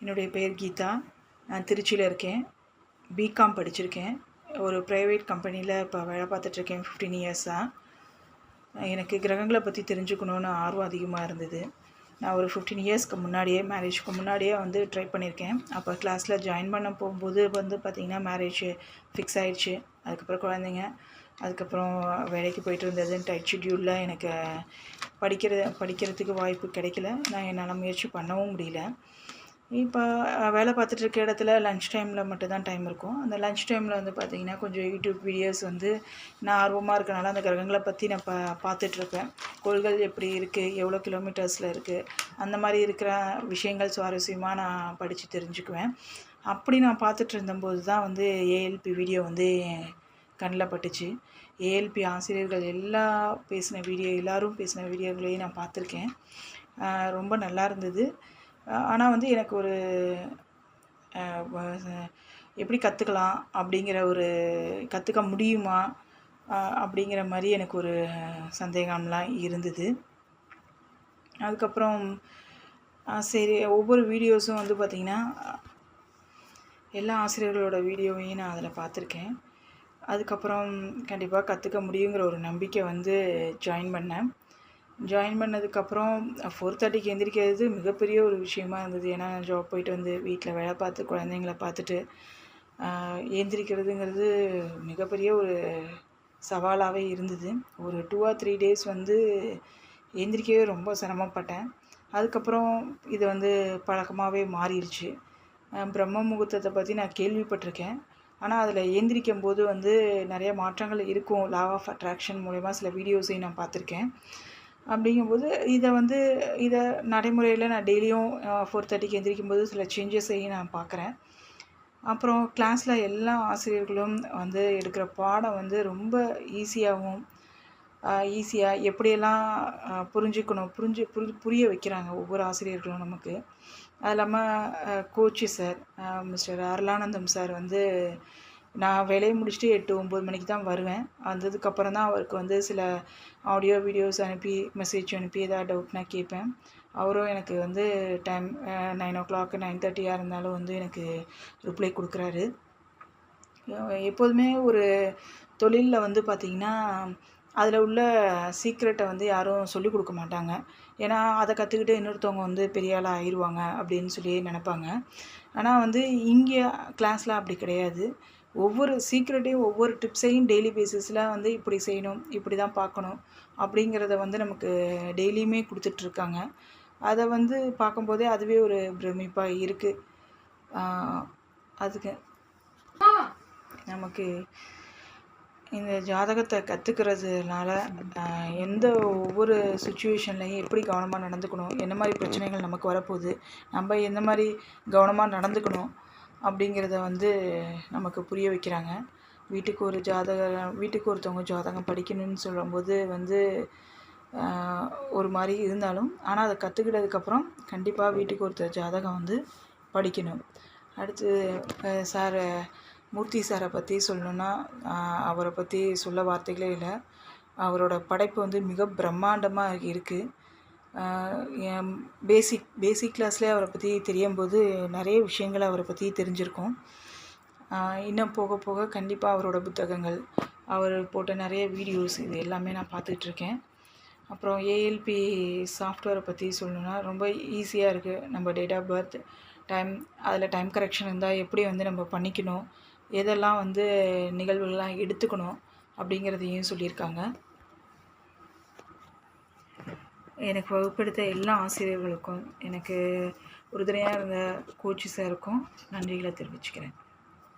என்னுடைய பெயர் கீதா. நான் திருச்சியில் இருக்கேன். பிகாம் படிச்சிருக்கேன். ஒரு ப்ரைவேட் கம்பெனியில் இப்போ வேலை பார்த்துட்ருக்கேன் ஃபிஃப்டீன் இயர்ஸாக எனக்கு கிரகங்களை பற்றி தெரிஞ்சுக்கணுன்னு ஆர்வம் அதிகமாக இருந்தது. நான் ஒரு ஃபிஃப்டீன் இயர்ஸ்க்கு முன்னாடியே மேரேஜ்க்கு முன்னாடியே வந்து ட்ரை பண்ணியிருக்கேன். அப்போ கிளாஸில் ஜாயின் பண்ண போகும்போது வந்து பார்த்திங்கன்னா மேரேஜ் ஃபிக்ஸ் ஆகிடுச்சு அதுக்கப்புறம் குழந்தைங்க அதுக்கப்புறம் வேலைக்கு போயிட்டு இருந்தது டைட் ஷெட்யூலில் எனக்கு படிக்கிற படிக்கிறதுக்கு வாய்ப்பு கிடைக்கல. நான் என்னால் முயற்சி பண்ணவும் முடியல. இப்போ வேலை பார்த்துட்டு இருக்க இடத்துல லன்ச் டைமில் மட்டும்தான் டைம் இருக்கும். அந்த லன்ச் டைமில் வந்து பார்த்திங்கன்னா கொஞ்சம் யூடியூப் வீடியோஸ் வந்து நான் ஆர்வமாக இருக்கனால அந்த கிரகங்களை பற்றி நான் பா பார்த்துட்ருப்பேன் கோள்கள் எப்படி இருக்குது எவ்வளோ கிலோமீட்டர்ஸில் இருக்குது அந்த மாதிரி இருக்கிற விஷயங்கள் சுவாரஸ்யமாக நான் படித்து தெரிஞ்சுக்குவேன். அப்படி நான் பார்த்துட்டு இருந்தபோது தான் வந்து ஏஎல்பி வீடியோ வந்து கண்ணில் பட்டுச்சு. ஏஎல்பி ஆசிரியர்கள் எல்லா பேசின வீடியோ எல்லோரும் பேசின வீடியோகளையும் நான் பார்த்துருக்கேன். ரொம்ப நல்லா இருந்தது. ஆனால் வந்து எனக்கு ஒரு எப்படி கற்றுக்கலாம் அப்படிங்கிற ஒரு கற்றுக்க முடியுமா? அப்படிங்கிற மாதிரி எனக்கு ஒரு சந்தேகம்லாம் இருந்தது. அதுக்கப்புறம் சரி ஒவ்வொரு வீடியோஸும் வந்து பார்த்திங்கன்னா எல்லா ஆசிரியர்களோட வீடியோவையும் நான் அதில் பார்த்துருக்கேன் அதுக்கப்புறம் கண்டிப்பாக கற்றுக்க முடியுங்கிற ஒரு நம்பிக்கை வந்து ஜாயின் பண்ணேன். ஜாயின் பண்ணதுக்கப்புறம் ஃபோர் தேர்ட்டிக்கு எந்திரிக்கிறது மிகப்பெரிய ஒரு விஷயமா இருந்தது. ஏன்னா நான் ஜாப் போயிட்டு வந்து வீட்டில் வேலை பார்த்து குழந்தைங்கள பார்த்துட்டு ஏந்திரிக்கிறதுங்கிறது மிகப்பெரிய ஒரு சவாலாகவே இருந்தது. ஒரு டூ ஆர் த்ரீ டேஸ் வந்து எந்திரிக்கவே ரொம்ப சிரமப்பட்டேன். அதுக்கப்புறம் இது வந்து பழக்கமாகவே மாறிடுச்சு. பிரம்ம முகூர்த்தத்தை பற்றி நான் கேள்விப்பட்டிருக்கேன். ஆனால் அதில் ஏந்திரிக்கும் போது வந்து நிறைய மாற்றங்கள் இருக்கும். லா ஆஃப் அட்ராக்ஷன் மூலயமா சில வீடியோஸையும் நான் பார்த்துருக்கேன். அப்படிங்கும்போது இதை வந்து இதை நடைமுறையில் நான் டெய்லியும் ஃபோர் தேர்ட்டிக்கு எந்திரிக்கும் போது சில சேஞ்சஸையும் நான் பார்க்குறேன் அப்புறம் கிளாஸில் எல்லா ஆசிரியர்களும் வந்து எடுக்கிற பாடம் வந்து ரொம்ப ஈஸியாகவும் ஈஸியாக எப்படியெல்லாம் புரிஞ்சுக்கணும் புரிஞ்சு புரி புரிய வைக்கிறாங்க ஒவ்வொரு ஆசிரியர்களும் நமக்கு. அது இல்லாமல் coach sir mister Arulanandam sir வந்து நான் வேலையை முடிச்சுட்டு எட்டு ஒம்பது மணிக்கு தான் வருவேன். வந்ததுக்கப்புறம் தான் அவருக்கு வந்து சில ஆடியோ வீடியோஸ் அனுப்பி மெசேஜ் அனுப்பி ஏதாவது டவுட்னா கேட்பேன். அவரும் எனக்கு வந்து time nine o'clock nine தேர்ட்டியாக இருந்தாலும் வந்து எனக்கு ரிப்ளை கொடுக்குறாரு. எப்போதுமே ஒரு தொழிலில் வந்து பார்த்திங்கன்னா அதில் உள்ள சீக்ரெட்டை வந்து யாரும் சொல்லிக் கொடுக்க மாட்டாங்க. ஏன்னா அதை கற்றுக்கிட்டு இன்னொருத்தவங்க வந்து பெரிய ஆளாக ஆயிடுவாங்க அப்படின்னு சொல்லி நினப்பாங்க. ஆனால் வந்து இங்கே கிளாஸில் அப்படி கிடையாது. ஒவ்வொரு சீக்ரெட்டையும் ஒவ்வொரு டிப்ஸையும் டெய்லி பேசிஸில் வந்து இப்படி செய்யணும் இப்படி தான் பார்க்கணும் அப்படிங்கிறத வந்து நமக்கு டெய்லியுமே கொடுத்துட்ருக்காங்க அதை வந்து பார்க்கும்போதே அதுவே ஒரு பிரமிப்பாக இருக்குது அதுக்கு நமக்கு இந்த ஜாதகத்தை கற்றுக்கிறதுனால எந்த ஒவ்வொரு சுச்சுவேஷன்லையும் எப்படி கவனமாக நடந்துக்கணும் என்ன மாதிரி பிரச்சனைகள் நமக்கு வரப்போகுது நம்ம எந்த மாதிரி கவனமாக நடந்துக்கணும் அப்படிங்கிறத வந்து நமக்கு புரிய வைக்கிறாங்க. வீட்டுக்கு ஒரு ஜாதகம் வீட்டுக்கு ஒருத்தவங்க ஜாதகம் படிக்கணும்னு சொல்லும்போது வந்து ஒரு மாதிரி இருந்தாலும் ஆனால் அதை கற்றுக்கிட்டதுக்கப்புறம் கண்டிப்பாக வீட்டுக்கு ஒருத்தர் ஜாதகம் வந்து படிக்கணும். அடுத்து சார் மூர்த்தி சாரை பற்றி சொல்லணுன்னா அவரை பற்றி சொல்ல வார்த்தைகளே இல்லை. அவரோட படைப்பு வந்து மிக பிரம்மாண்டமாக இருக்குது பேசிக் பேசிக் கிளாஸ்லேயே அவரை பற்றி தெரியும் போது நிறைய விஷயங்கள் அவரை பற்றி தெரிஞ்சிருக்கோம். இன்னும் போக போக கண்டிப்பாக அவரோட புத்தகங்கள் அவர் போட்ட நிறைய வீடியோஸ் இது எல்லாமே நான் பார்த்துட்ருக்கேன். அப்புறம் ஏஎல்பி சாஃப்ட்வேரை பற்றி சொல்லணுன்னா ரொம்ப ஈஸியாக இருக்குது நம்ம டேட் ஆஃப் பர்த் டைம் அதில் டைம் கரெக்ஷன் இருந்தால் எப்படி வந்து நம்ம பண்ணிக்கணும் எதெல்லாம் வந்து நிகழ்வுகள்லாம் எடுத்துக்கணும் அப்படிங்கிறதையும் சொல்லியிருக்காங்க. எனக்கு வகுப்பெடுத்த எல்லா ஆசிரியர்களுக்கும் எனக்கு உறுதுணையாக இருந்த கோச்சு சாருக்கும் நன்றிகளை தெரிவிச்சுக்கிறேன்.